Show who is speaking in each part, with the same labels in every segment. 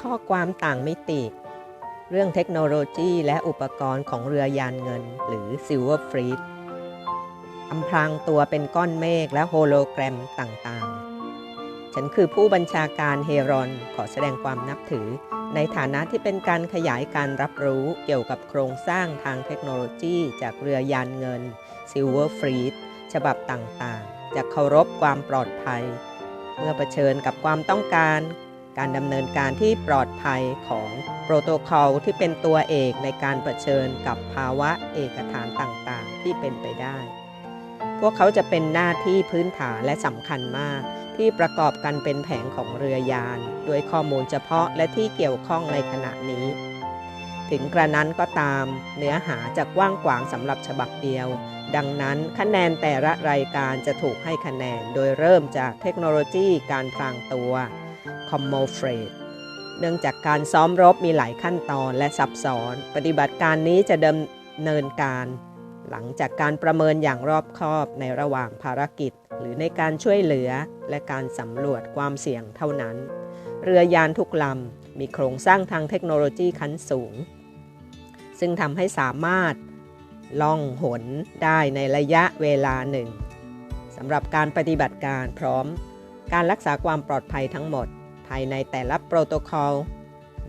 Speaker 1: ข้อความต่างมิติ เรื่องเทคโนโลยีและอุปกรณ์ของเรือยานเงิน หรือ Silver Fleet อำพรางตัวเป็นก้อนเมฆและโฮโลแกรมต่างๆ ฉันคือผู้บัญชาการเฮรอนขอแสดงความนับถือ ในฐานะที่เป็นการขยายการรับรู้เกี่ยวกับโครงสร้างทางเทคโนโลยี จากเรือยานเงิน Silver Fleet ฉบับต่างๆ จะเคารพความปลอดภัย เมื่อเผชิญกับความต้องการ การดำเนินการที่ปลอดภัยของโปรโตคอลที่เป็นตัวเอกในการเผชิญกับภาวะเอกฐานต่างๆ ที่เป็นไปได้ พวกเขาจะเป็นหน้าที่พื้นฐานและสำคัญมาก ที่ประกอบกันเป็นแผงของเรือยาน ด้วยข้อมูลเฉพาะและที่เกี่ยวข้องในขณะนี้ ถึงกระนั้นก็ตาม เนื้อหาจะกว้างขวางสำหรับฉบับเดียวดังนั้นคะแนนแต่ละรายการจะถูกให้คะแนนโดยเริ่มจากเทคโนโลยีการพลางตัว c o m m o f r a d เนื่องจากการซ้อมรบมีหลายขั้นตอนและซับซ้อน ปฏิบัติการนี้จะดำเนินการ หลังจากการประเมินอย่างรอบคอบในระหว่างภารกิจ หรือในการช่วยเหลือและการสำรวจความเสี่ยงเท่านั้น เรือยานทุกลำมีโครงสร้างทางเทคโนโลยีขั้นสูง ซึ่งทำให้สามารถล่องหนได้ในระยะเวลาหนึ่งสำหรับการปฏิบัติการพร้อม การรักษาความปลอดภัยทั้งหมด ภายในแต่ละโปรโตคอล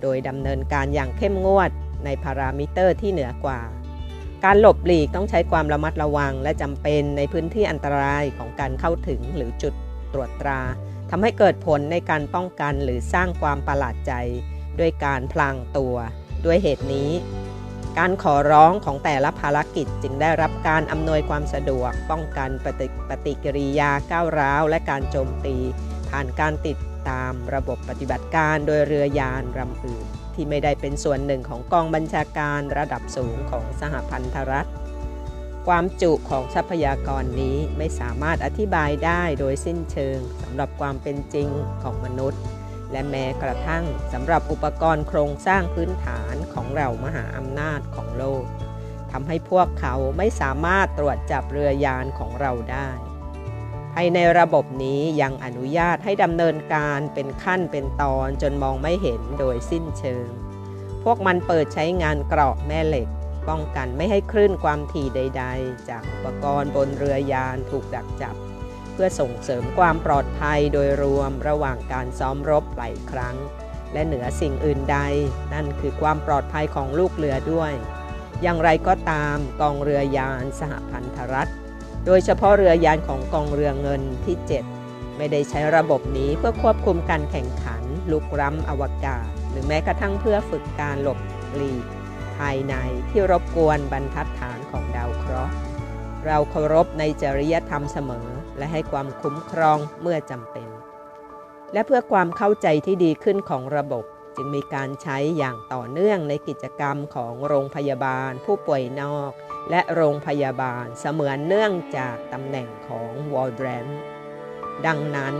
Speaker 1: โดยดำเนินการอย่างเข้มงวดในพารามิเตอร์ที่เหนือกว่า การหลบหลีกต้องใช้ความระมัดระวังและจำเป็นในพื้นที่อันตรายของการเข้าถึงหรือจุดตรวจตราทำให้เกิดผลในการป้องกันหรือสร้างความประหลาดใจ ด้วยการพลางตัว ด้วยเหตุนี้ การขอร้องของแต่ละภารกิจจึงได้รับการอำนวยความสะดวก ป้องกันปฏิปฏิกิริยาก้าวร้าว และการโจมตี ผ่านการติด ตามระบบปฏิบัติการโดยเรือยานลำอื่น ที่ไม่ได้เป็นส่วนหนึ่งของกองบัญชาการระดับสูงของสหพันธรัฐ ความจุของทรัพยากรนี้ไม่สามารถอธิบายได้โดยสิ้นเชิงสำหรับความเป็นจริงของมนุษย์ และแม้กระทั่งสำหรับอุปกรณ์โครงสร้างพื้นฐานของเรามหาอำนาจของโลกทำให้พวกเขาไม่สามารถตรวจจับเรือยานของเราได้ ภายในระบบนี้ยังอนุญาตให้ดำเนินการเป็นขั้นเป็นตอนจนมองไม่เห็นโดยสิ้นเชิง พวกมันเปิดใช้งานเกราะแม่เหล็ก ป้องกันไม่ให้คลื่นความถี่ใด ๆ จากอุปกรณ์บนเรือยานถูกดักจับ เพื่อส่งเสริมความปลอดภัยโดยรวมระหว่างการซ้อมรบหลายครั้ง และเหนือสิ่งอื่นใด นั่นคือความปลอดภัยของลูกเรือด้วย อย่างไรก็ตามกองเรือยานสหพันธรัฐ โดยเฉพาะเรือยานของกองเรือเงินที่ 7 ไม่ได้ใช้ระบบนี้เพื่อควบคุมการแข่งขัน ลุกล้ำอวกาศ หรือแม้กระทั่งเพื่อฝึกการหลบหลีกภายในที่รบกวนบรรทัดฐานของดาวเคราะห์ เราเคารพในจริยธรรมเสมอ และให้ความคุ้มครองเมื่อจำเป็น และเพื่อความเข้าใจที่ดีขึ้นของระบบ จึงมีการใช้อย่างต่อเนื่องในกิจกรรมของโรงพยาบาล ผู้ป่วยนอก และโรงพยาบาลเสมือนเนื่องจากตำแหน่งของวอลแดรนดังนั้น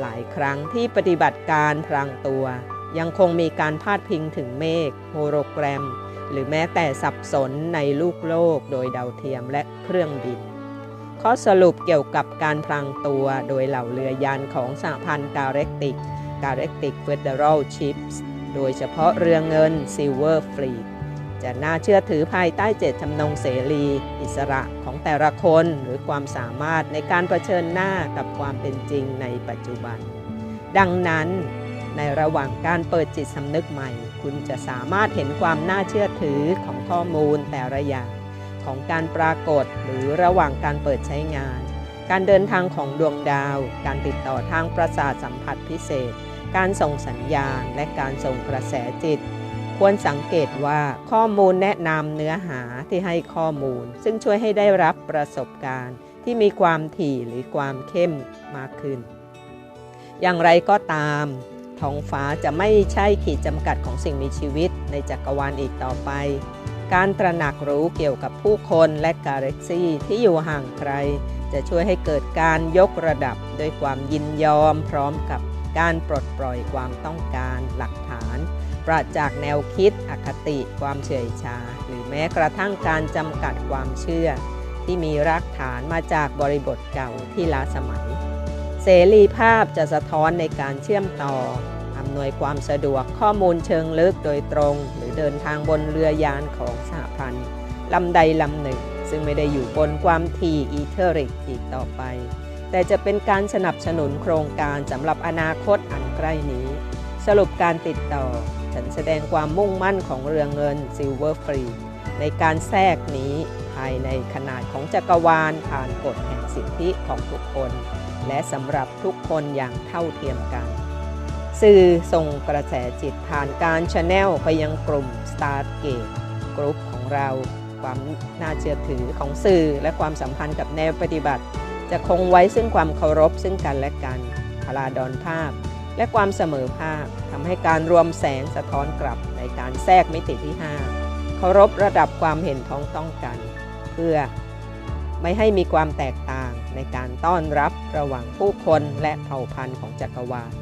Speaker 1: หลายครั้งที่ปฏิบัติการพรางตัว ยังคงมีการพาดพิงถึงเมฆโฮโลแกรม หรือแม้แต่สับสนในลูกโลกโดยดาวเทียมและเครื่องบินข้อสรุปเกี่ยวกับการพลางตัวโดยเหล่าเรือยานของสหพันธ์กาเรกติก กาเรกติกเฟเดอรัลชิพส์โดยเฉพาะเรือเงินซิลเวอร์ฟลีจะน่าเชื่อถือภายใต้เจตจำนงเสรี อิสระของแต่ละคนหรือความสามารถในการเผชิญหน้ากับความเป็นจริงในปัจจุบัน ดังนั้นในระหว่างการเปิดจิตสำนึกใหม่ คุณจะสามารถเห็นความน่าเชื่อถือของข้อมูลแต่ละอย่าง ของการปรากฏหรือระหว่างการเปิดใช้งาน การเดินทางของดวงดาว การติดต่อทางประสาทสัมผัสพิเศษ การส่งสัญญาณและการส่งกระแสจิต ควรสังเกตว่าข้อมูลแนะนำเนื้อหาที่ให้ข้อมูล ซึ่งช่วยให้ได้รับประสบการณ์ที่มีความถี่หรือความเข้มมากขึ้น อย่างไรก็ตามท้องฟ้าจะไม่ใช่ขีดจำกัดของสิ่งมีชีวิตในจักรวาลอีกต่อไป การตระหนักรู้เกี่ยวกับผู้คนและกาแล็กซี่ที่อยู่ห่างไกล จะช่วยให้เกิดการยกระดับด้วยความยินยอมพร้อมกับ การปลดปล่อยความต้องการหลักฐาน ปราศจากแนวคิด อคติ ความเฉยชา หรือแม้กระทั่งการจำกัดความเชื่อ ที่มีรากฐานมาจากบริบทเก่าที่ล้าสมัย เสรีภาพจะสะท้อนในการเชื่อมต่ออำำนวยความสะดวกข้อมูลเชิงลึกโดยตรง หรือเดินทางบนเรือยานของสหพันธ์ลำใดลำหนึ่ง ซึ่งไม่ได้อยู่บนความถี่อีเทอริกอีกต่อไป แต่จะเป็นการสนับสนุนโครงการสำหรับอนาคตอันใกล้นี้ สรุปการติดต่อ ฉันแสดงความมุ่งมั่นของเรือเงินซิลเวอร์ฟรีในการแทรกนี้ภายในขนาดของจักรวาลผ่านกฎแห่งสิทธิของทุกคน และสำหรับทุกคนอย่างเท่าเทียมกัน สื่อส่งกระแสจิตผ่านการชแนลไปยังกลุ่ม Stargate กรุ๊ปของเรา ความน่าเชื่อถือของสื่อและความสัมพันธ์กับแนวปฏิบัติ จะคงไว้ซึ่งความเคารพซึ่งกันและกันพลาดอนภาพ และความเสมอภาคทำให้การรวมแสงสะท้อนกลับในการแทรกมิติที่ 5 เคารพระดับความเห็นท้องต้องกัน เพื่อไม่ให้มีความแตกต่างในการต้อนรับระหว่างผู้คนและเผ่าพันธุ์ของจักรวาล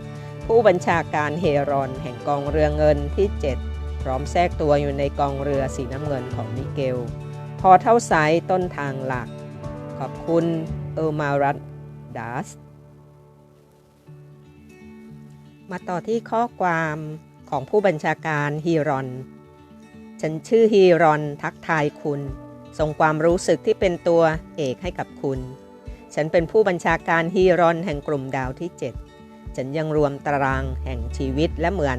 Speaker 1: ผู้บัญชาการเฮรอนแห่งกองเรือเงินที่ 7 พร้อมแทรกตัวอยู่ในกองเรือสีน้ำเงินของมิเกล พอเท่าไซต้นทางหลัก ขอบคุณ เออร์มารัตดัสมาต่อที่ข้อความของผู้บัญชาการฮีรอน ฉันชื่อฮีรอนทักทายคุณ ส่งความรู้สึกที่เป็นตัวเอกให้กับคุณ ฉันเป็นผู้บัญชาการฮีรอนแห่งกลุ่มดาวที่ 7 ฉันยังรวมตารางแห่งชีวิตและเหมือน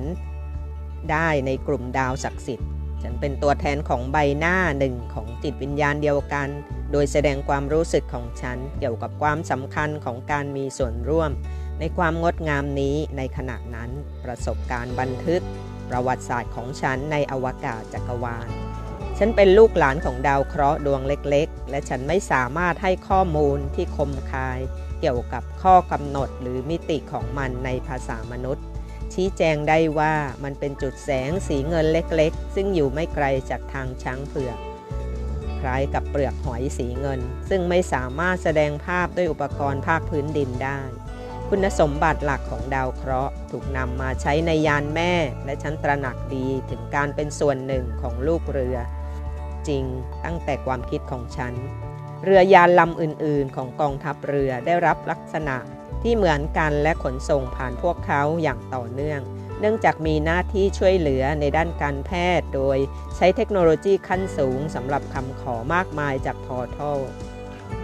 Speaker 1: ได้ในกลุ่มดาวศักดิ์สิทธิ์ ฉันเป็นตัวแทนของใบหน้าหนึ่งของจิตวิญญาณเดียวกัน โดยแสดงความรู้สึกของฉันเกี่ยวกับความสำคัญของการมีส่วนร่วม ในความงดงามนี้ในขณะนั้นประสบการณ์บันทึก ประวัติศาสตร์ของฉันในอวกาศจักรวาล ฉันเป็นลูกหลานของดาวเคราะห์ดวงเล็กๆ และฉันไม่สามารถให้ข้อมูลที่คมคาย เกี่ยวกับข้อกำหนดหรือมิติของมันในภาษามนุษย์ ชี้แจงได้ว่ามันเป็นจุดแสงสีเงินเล็กๆ ซึ่งอยู่ไม่ไกลจากทางช้างเผือก คล้ายกับเปลือกหอยสีเงิน ซึ่งไม่สามารถแสดงภาพด้วยอุปกรณ์ภาคพื้นดินได้ คุณสมบัติหลักของดาวเคราะห์ ถูกนำมาใช้ในยานแม่ และฉันตระหนักดีถึงการเป็นส่วนหนึ่งของลูกเรือ จริงตั้งแต่ความคิดของฉันเรือยานลำอื่นๆ ของกองทัพเรือได้รับลักษณะ ที่เหมือนกันและขนส่งผ่านพวกเขาอย่างต่อเนื่อง เนื่องจากมีหน้าที่ช่วยเหลือในด้านการแพทย์ โดยใช้เทคโนโลยีขั้นสูงสำหรับคำขอมากมายจากพอร์ทัล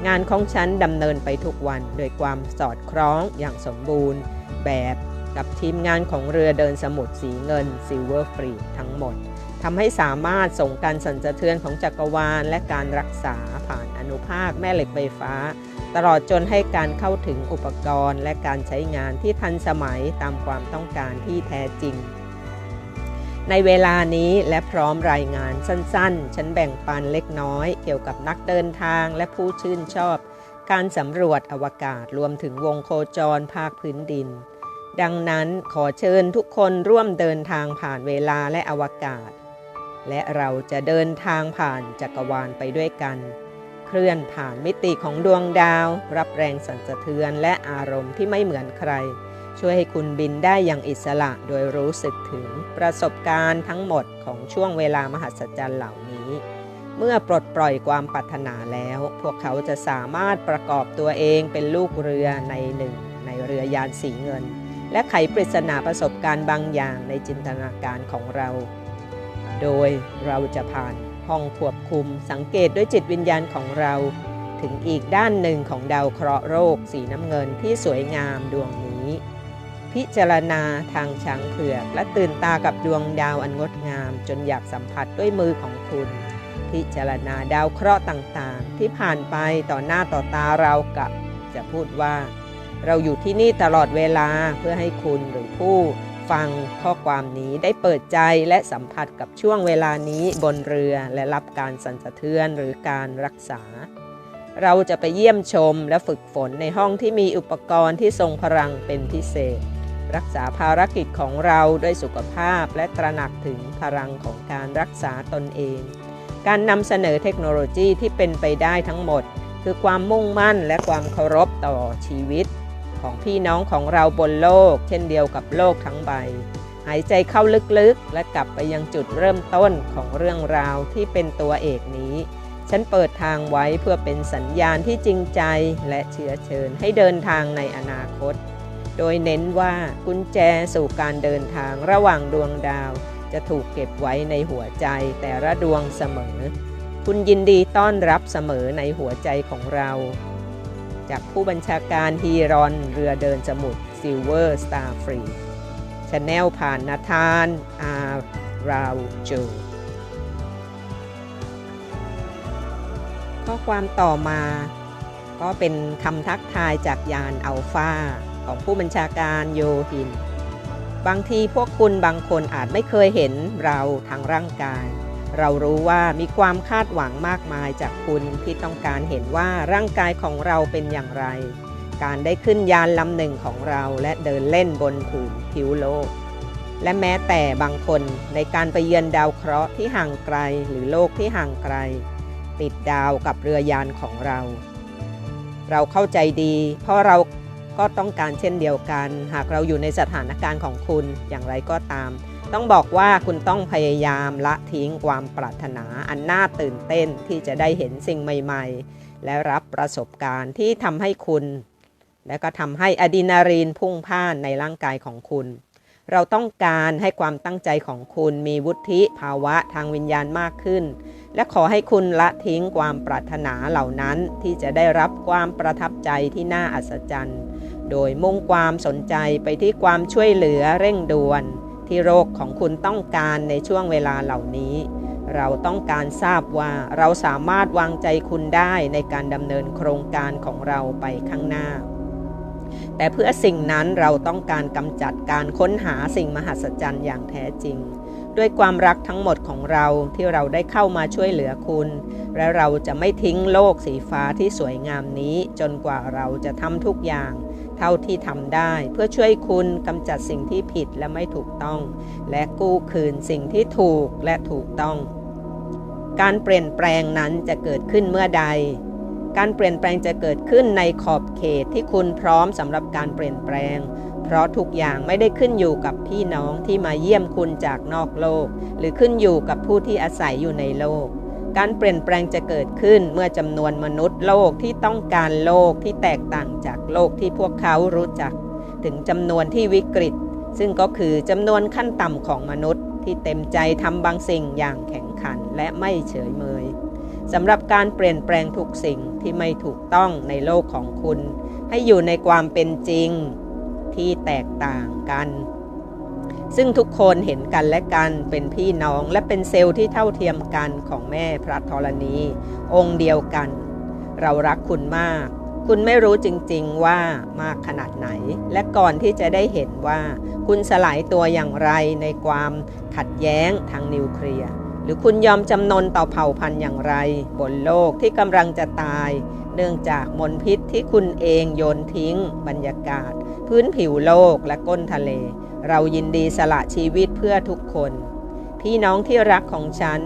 Speaker 1: งานของฉันดำเนินไปทุกวันโดยความสอดคล้องอย่างสมบูรณ์ แบบกับทีมงานของเรือเดินสมุทรสีเงิน Silver Fleet ทั้งหมดทำให้สามารถส่งการสั่นสะเทือนของจักรวาล และการรักษาผ่านอนุภาคแม่เหล็กไฟฟ้า ตลอดจนให้การเข้าถึงอุปกรณ์และการใช้งานที่ทันสมัยตามความต้องการที่แท้จริง ในเวลานี้และพร้อมรายงานสั้นๆ ฉันแบ่งปันเล็กน้อย เกี่ยวกับนักเดินทางและผู้ชื่นชอบ การสำรวจอวกาศรวมถึงวงโคจรภาคพื้นดิน ดังนั้นขอเชิญทุกคนร่วมเดินทางผ่านเวลาและอวกาศ และเราจะเดินทางผ่านจักรวาลไปด้วยกัน เคลื่อนผ่านมิติของดวงดาว รับแรงสั่นสะเทือนและอารมณ์ที่ไม่เหมือนใคร ช่วยให้คุณบินได้อย่างอิสระโดยรู้สึกถึงประสบการณ์ทั้งหมดของช่วงเวลามหัศจรรย์เหล่านี้ เมื่อปลดปล่อยความปรารถนาแล้ว พวกเขาจะสามารถประกอบตัวเองเป็นลูกเรือในหนึ่ง ในเรือยานสีเงิน และไขปริศนาประสบการณ์บางอย่างในจินตนาการของเรา โดยเราจะผ่าน ห้องควบคุมสังเกตด้วยจิตวิญญาณของเรา ถึงอีกด้านหนึ่งของดาวเคราะห์โรคสีน้ำเงินที่สวยงามดวงนี้ พิจารณาทางช้างเผือกและตื่นตากับดวงดาวอันงดงาม จนอยากสัมผัสด้วยมือของคุณ พิจารณาดาวเคราะห์ต่างๆ ที่ผ่านไปต่อหน้าต่อตาเรากับจะพูดว่า เราอยู่ที่นี่ตลอดเวลาเพื่อให้คุณหรือผู้ ฟังข้อความนี้ได้เปิดใจและสัมผัสกับช่วงเวลานี้บนเรือและรับการสั่นสะเทือนหรือการรักษา เราจะไปเยี่ยมชมและฝึกฝนในห้องที่มีอุปกรณ์ที่ทรงพลังเป็นพิเศษ รักษาภารกิจของเราด้วยสุขภาพและตระหนักถึงพลังของการรักษาตนเอง การนำเสนอเทคโนโลยีที่เป็นไปได้ทั้งหมด คือความมุ่งมั่นและความเคารพต่อชีวิต ของพี่น้องของเราบนโลก เช่นเดียวกับโลกทั้งใบ หายใจเข้าลึกๆ และกลับไปยังจุดเริ่มต้นของเรื่องราวที่เป็นตัวเอกนี้ ฉันเปิดทางไว้เพื่อเป็นสัญญาณที่จริงใจและเชื้อเชิญให้เดินทางในอนาคต โดยเน้นว่ากุญแจสู่การเดินทางระหว่างดวงดาว จะถูกเก็บไว้ในหัวใจแต่ละดวงเสมอ คุณยินดีต้อนรับเสมอในหัวใจของเรา จากผู้บัญชาการฮีรอนเรือเดินสมุทรซิลเวอร์สตาร์ฟรีชาแนลผ่านนาธานอาราวโจข้อความต่อมาก็เป็นคำทักทายจากยานอัลฟาของผู้บัญชาการโยฮิน บางทีพวกคุณบางคนอาจไม่เคยเห็นเราทางร่างกาย เรารู้ว่ามีความคาดหวังมากมายจากคุณที่ต้องการเห็นว่าร่างกายของเราเป็นอย่างไร การได้ขึ้นยานลำหนึ่งของเราและเดินเล่นบนผืนผิวโลก และแม้แต่บางคนในการไปเยือนดาวเคราะห์ที่ห่างไกลหรือโลกที่ห่างไกล ติดดาวกับเรือยานของเรา เราเข้าใจดีเพราะเราก็ต้องการเช่นเดียวกัน หากเราอยู่ในสถานการณ์ของคุณอย่างไรก็ตาม ต้องบอกว่าคุณต้องพยายามละทิ้งความปรารถนาอันน่าตื่นเต้นที่จะได้เห็นสิ่งใหม่ๆ และรับประสบการณ์ที่ทำให้คุณ และก็ทำให้อะดรีนาลีนพุ่งพ่านในร่างกายของคุณ เราต้องการให้ความตั้งใจของคุณมีวุฒิภาวะทางวิญญาณมากขึ้น และขอให้คุณละทิ้งความปรารถนาเหล่านั้นที่จะได้รับความประทับใจที่น่าอัศจรรย์ โดยมุ่งความสนใจไปที่ความช่วยเหลือเร่งด่วน ที่โรคของคุณต้องการในช่วงเวลาเหล่านี้ เราต้องการทราบว่าเราสามารถวางใจคุณได้ในการดำเนินโครงการของเราไปข้างหน้า แต่เพื่อสิ่งนั้นเราต้องการกำจัดการค้นหาสิ่งมหัศจรรย์อย่างแท้จริงด้วยความรักทั้งหมดของเราที่เราได้เข้ามาช่วยเหลือคุณ และเราจะไม่ทิ้งโลกสีฟ้าที่สวยงามนี้ จนกว่าเราจะทำทุกอย่าง เท่าที่ทำได้ เพื่อช่วยคุณกำจัดสิ่งที่ผิดและไม่ถูกต้อง และกู้คืนสิ่งที่ถูกและถูกต้อง การเปลี่ยนแปลงนั้นจะเกิดขึ้นเมื่อใด การเปลี่ยนแปลงจะเกิดขึ้นในขอบเขตที่คุณพร้อมสำหรับการเปลี่ยนแปลง เพราะทุกอย่างไม่ได้ขึ้นอยู่กับพี่น้องที่มาเยี่ยมคุณจากนอกโลก หรือขึ้นอยู่กับผู้ที่อาศัยอยู่ในโลก การเปลี่ยนแปลงจะเกิดขึ้นเมื่อจำนวนมนุษย์โลกที่ต้องการโลกที่แตกต่างจากโลกที่พวกเขารู้จัก ถึงจำนวนที่วิกฤต ซึ่งก็คือจำนวนขั้นต่ำของมนุษย์ที่เต็มใจทำบางสิ่งอย่างแข็งขันและไม่เฉยเมยสำหรับการเปลี่ยนแปลงทุกสิ่งที่ไม่ถูกต้องในโลกของคุณ ให้อยู่ในความเป็นจริงที่แตกต่างกัน ซึ่งทุกคนเห็นกันและกันเป็นพี่น้องและเป็นเซลล์ที่เท่าเทียมกันของแม่พระธรณี องค์เดียวกัน เรารักคุณมาก คุณไม่รู้จริงๆว่ามากขนาดไหน และก่อนที่จะได้เห็นว่า คุณสลายตัวอย่างไรในความขัดแย้งทางนิวเคลียร์หรือคุณยอมจำนนต่อเผ่าพันธุ์อย่างไร บนโลกที่กำลังจะตาย เนื่องจากมลพิษที่คุณเองโยนทิ้ง บรรยากาศ พื้นผิวโลกและก้นทะเล เรายินดีสละชีวิตเพื่อทุกคน พี่น้องที่รักของฉัน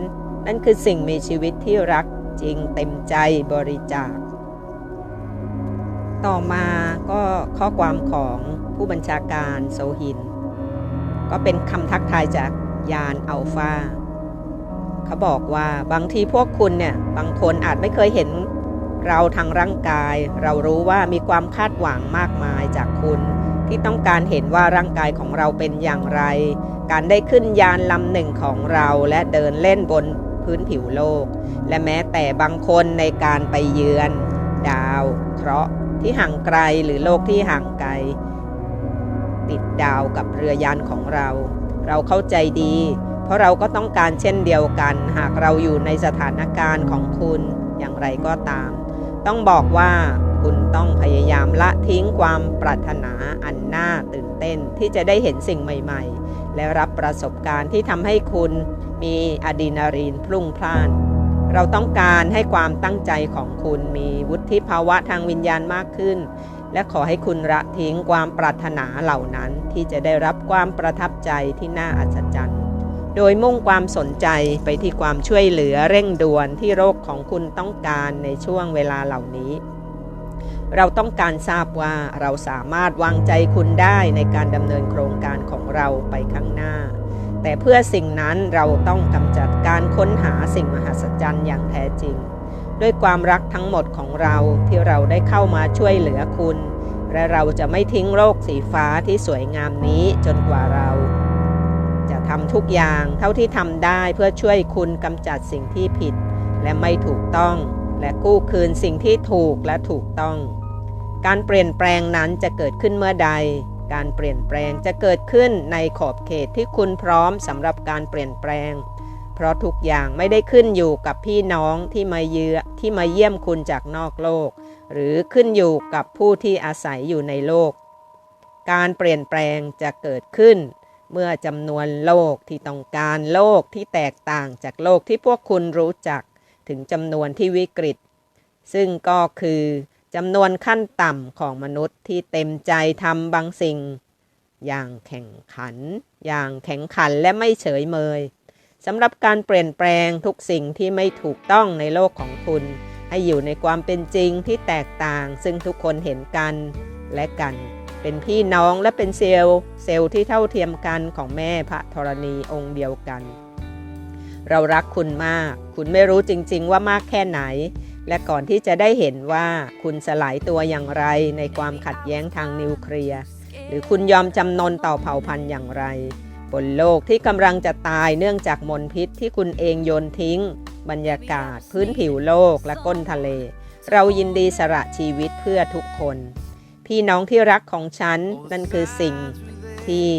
Speaker 1: นั่นคือสิ่งมีชีวิตที่รักจริงเต็มใจบริจาค ต่อมาก็ข้อความของผู้บัญชาการโซฮิน ก็เป็นคำทักทายจากยานอัลฟาเขาบอกว่าบางทีพวกคุณเนี่ย บางคนอาจไม่เคยเห็นเราทางร่างกาย เรารู้ว่ามีความคาดหวังมากมายจากคุณ ที่ต้องการเห็นว่าร่างกายของเราเป็นอย่างไร การได้ขึ้นยานลำหนึ่งของเราและเดินเล่นบนพื้นผิวโลก และแม้แต่บางคนในการไปเยือน ดาว เคราะห์ที่ห่างไกลหรือโลกที่ห่างไกล ติดดาวกับเรือยานของเรา เราเข้าใจดี เพราะเราก็ต้องการเช่นเดียวกัน หากเราอยู่ในสถานการณ์ของคุณอย่างไรก็ตาม ต้องบอกว่า คุณต้องพยายามละทิ้งความปรารถนาอันน่าตื่นเต้นที่จะได้เห็นสิ่งใหม่ๆ และรับประสบการณ์ที่ทำให้คุณมีอะดรีนาลีนพลุ่งพล่าน เราต้องการให้ความตั้งใจของคุณมีวุฒิภาวะทางวิญญาณมากขึ้น และขอให้คุณละทิ้งความปรารถนาเหล่านั้นที่จะได้รับความประทับใจที่น่าอัศจรรย์โดยมุ่งความสนใจไปที่ความช่วยเหลือเร่งด่วนที่โรคของคุณต้องการในช่วงเวลาเหล่านี้ เราต้องการทราบว่าเราสามารถวางใจคุณได้ในการดำเนินโครงการของเราไปข้างหน้า แต่เพื่อสิ่งนั้นเราต้องกำจัดการค้นหาสิ่งมหัศจรรย์อย่างแท้จริง ด้วยความรักทั้งหมดของเราที่เราได้เข้ามาช่วยเหลือคุณ และเราจะไม่ทิ้งโลกสีฟ้าที่สวยงามนี้จนกว่าเรา จะทำทุกอย่างเท่าที่ทำได้เพื่อช่วยคุณกำจัดสิ่งที่ผิด และไม่ถูกต้อง และกู้คืนสิ่งที่ถูกและถูกต้อง การเปลี่ยนแปลงนั้นจะเกิดขึ้นเมื่อใด การเปลี่ยนแปลงจะเกิดขึ้นในขอบเขตที่คุณพร้อมสำหรับการเปลี่ยนแปลง เพราะทุกอย่างไม่ได้ขึ้นอยู่กับพี่น้องที่มาเยือที่มาเยี่ยมคุณจากนอกโลก หรือขึ้นอยู่กับผู้ที่อาศัยอยู่ในโลก การเปลี่ยนแปลงจะเกิดขึ้นเมื่อจำนวนโลกที่ต้องการโลกที่แตกต่างจากโลกที่พวกคุณรู้จัก ถึงจำนวนที่วิกฤต ซึ่งก็คือจำนวนขั้นต่ำของมนุษย์ที่เต็มใจทำบางสิ่ง อย่างแข่งขัน อย่างแข็งขันและไม่เฉยเมยสำหรับการเปลี่ยนแปลงทุกสิ่งที่ไม่ถูกต้องในโลกของคุณ ให้อยู่ในความเป็นจริงที่แตกต่าง ซึ่งทุกคนเห็นกันและกัน เป็นพี่น้องและเป็นเซลล์ เซลล์ที่เท่าเทียมกันของแม่พระธรณีองค์เดียวกัน เรารักคุณมาก คุณไม่รู้จริงๆว่ามากแค่ไหน และก่อนที่จะได้เห็นว่าคุณสลายตัวอย่างไรในความขัดแย้งทางนิวเคลียร์ หรือคุณยอมจำนนต่อเผ่าพันธุ์อย่างไร บนโลกที่กำลังจะตายเนื่องจากมลพิษที่คุณเองโยนทิ้ง บรรยากาศ พื้นผิวโลกและก้นทะเล เรายินดีสละชีวิตเพื่อทุกคน พี่น้องที่รักของฉันนั่นคือสิ่งที่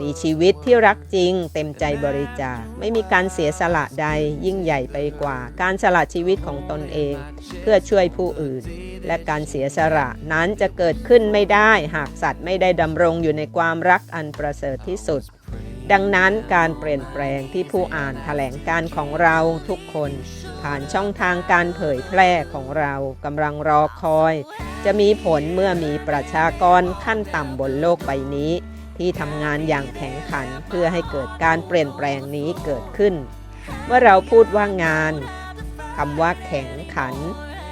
Speaker 1: มีชีวิตที่รักจริง เต็มใจบริจาค ไม่มีการเสียสละใดยิ่งใหญ่ไปกว่า การสละชีวิตของตนเอง เพื่อช่วยผู้อื่น และการเสียสละนั้นจะเกิดขึ้นไม่ได้หากสัตว์ไม่ได้ดำรงอยู่ในความรักอันประเสริฐที่สุด ดังนั้นการเปลี่ยนแปลงที่ผู้อ่านแถลงการของเราทุกคน ผ่านช่องทางการเผยแพร่ของเรากำลังรอคอย จะมีผลเมื่อมีประชากรขั้นต่ำบนโลกใบนี้ ที่ทำงานอย่างแข็งขันเพื่อให้เกิดการเปลี่ยนแปลงนี้เกิดขึ้น เมื่อเราพูดว่างานคำว่าแข็งขัน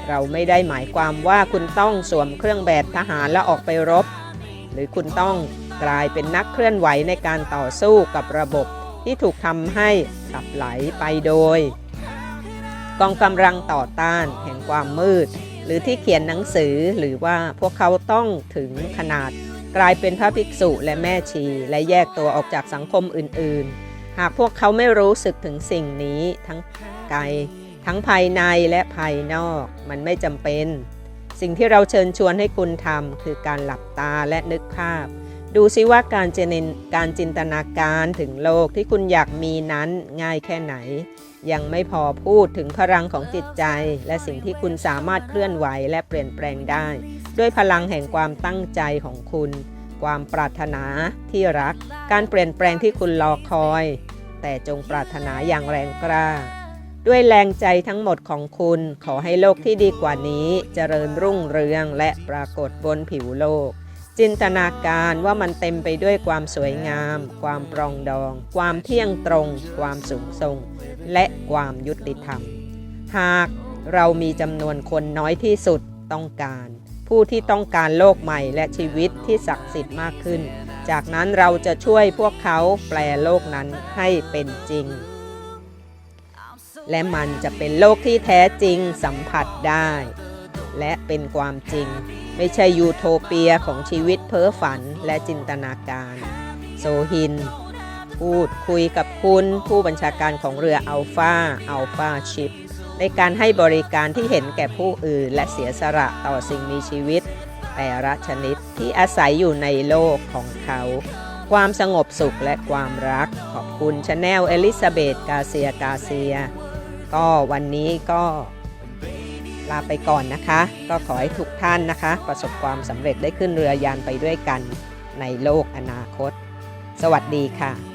Speaker 1: เราไม่ได้หมายความว่าคุณต้องสวมเครื่องแบบทหารแล้วออกไปรบ หรือคุณต้องกลายเป็นนักเคลื่อนไหวในการต่อสู้กับระบบที่ถูกทำให้ขับไหลไปโดย กองกำลังต่อต้านแห่งความมืด หรือที่เขียนหนังสือหรือว่าพวกเขาต้องถึงขนาด กลายเป็นพระภิกษุและแม่ชีและแยกตัวออกจากสังคมอื่นๆ หากพวกเขาไม่รู้สึกถึงสิ่งนี้ทั้งไกลทั้งภายในและภายนอกมันไม่จำเป็น สิ่งที่เราเชิญชวนให้คุณทำคือการหลับตาและนึกภาพ ดูซิว่าการเจนการจินตนาการถึงโลกที่คุณอยากมีนั้นง่ายแค่ไหน ยังไม่พอพูดถึงพลังของจิตใจ และสิ่งที่คุณสามารถเคลื่อนไหวและเปลี่ยนแปลงได้ ด้วยพลังแห่งความตั้งใจของคุณ ความปรารถนาที่รัก การเปลี่ยนแปลงที่คุณรอคอย แต่จงปรารถนาอย่างแรงกล้า ด้วยแรงใจทั้งหมดของคุณ ขอให้โลกที่ดีกว่านี้เจริญรุ่งเรืองและปรากฏบนผิวโลก จินตนาการว่ามันเต็มไปด้วยความสวยงาม ความปรองดอง ความเที่ยงตรง ความสูงส่ง และความยุติธรรม หากเรามีจำนวนคนน้อยที่สุดต้องการ ผู้ที่ต้องการโลกใหม่และชีวิตที่ศักดิ์สิทธิ์มากขึ้น จากนั้นเราจะช่วยพวกเขาแปลโลกนั้นให้เป็นจริง และมันจะเป็นโลกที่แท้จริงสัมผัสได้ และเป็นความจริง ไม่ใช่ยูโทเปียของชีวิตเพ้อฝันและจินตนาการ โซฮิน พูดคุยกับคุณผู้บัญชาการของเรืออัลฟาอัลฟาชิป ในการให้บริการที่เห็นแก่ผู้อื่น และเสียสละต่อสิ่งมีชีวิต แต่ละชนิดที่อาศัยอยู่ในโลกของเขา ความสงบสุขและความรัก ขอบคุณชาแนลเอลิซาเบธกาเซียกาเซีย ก็วันนี้ก็ลาไปก่อนนะคะ ก็ขอให้ทุกท่านนะคะ ประสบความสำเร็จได้ขึ้นเรือยานไปด้วยกันในโลกอนาคต สวัสดีค่ะ